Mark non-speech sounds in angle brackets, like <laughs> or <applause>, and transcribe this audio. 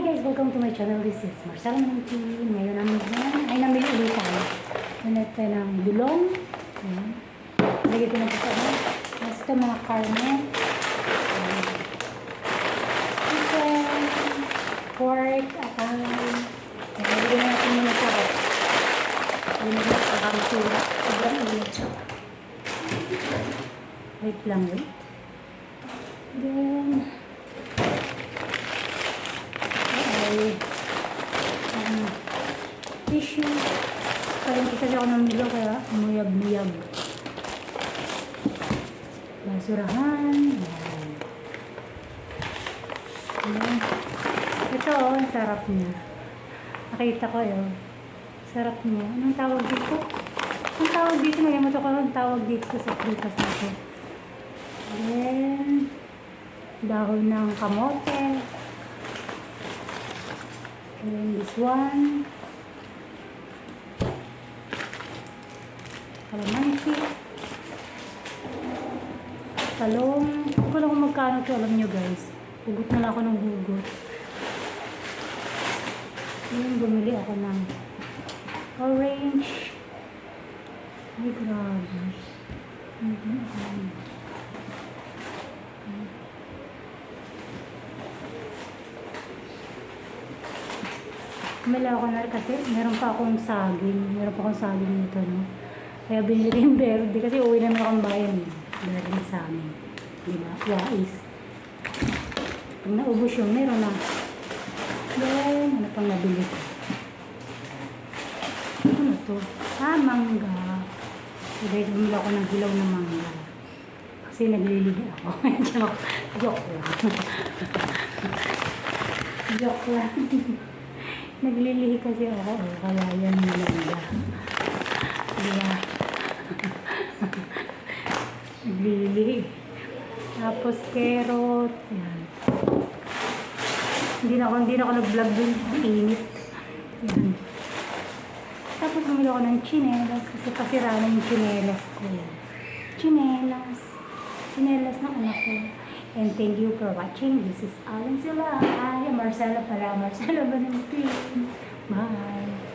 Hi guys, welcome to my channel. This is Marcel Minty. Ngayon namin yan ay namili ulit tayo. Ulit tayo ng bilong. Ayan. Lagay ko na ito ano. Basta mga karne. Chicken, pork, atay. Ayan, lagay na natin muna ito. Lagay na natin sa kamsura. Sobrang ulit. Wait lang, wait. Then, ay um, tissue. Kalimti kasi ako ng milo kaya muyag-muyag. Basurahan. Yan. Ayan. Ito oh, ang sarap niya. Nakita ko yun. Sarap niya. Anong tawag dito? Ang tawag dito, nalimutan ko ang tawag dito sa prutas na ito. Then, dahon ng kamote. And this one. Kalamansi. Talong. Hindi ko lang kung magkano ito, alam nyo guys. Hugot na lang ako ng hugot. Ngayon, bumili ako ng orange. Ay, grabe. Hindi ako. Bumili ako na kasi meron pa akong saging. Meron pa akong saging nito, no? Kaya binili ko yung verde kasi uwi naman akong bayan. Verde sa amin. Di ba? Wais. Pag naubos yung meron na. Then, ano pang nabili ko? Ano to? Ah, mangga. So guys, bumili ako ng hilaw na mangga. Kasi nagliligi ako. <laughs> Joke. Joke lang. <laughs> Joke lang. <laughs> Naglilihi kasi ako. Oh, kaya yan mangga. Diba? <laughs> Naglilihi. Tapos carrot. Yan. Hindi na ako, hindi na ako nag-vlog dun. Init. Yan. Tapos bumili ako ng chinelas kasi pasira na yung chinelas ko. Chinelas. Chinelas ng anak ko. And thank you for watching. This is Alan Sila. I am Marcela para. Marcela. Bye.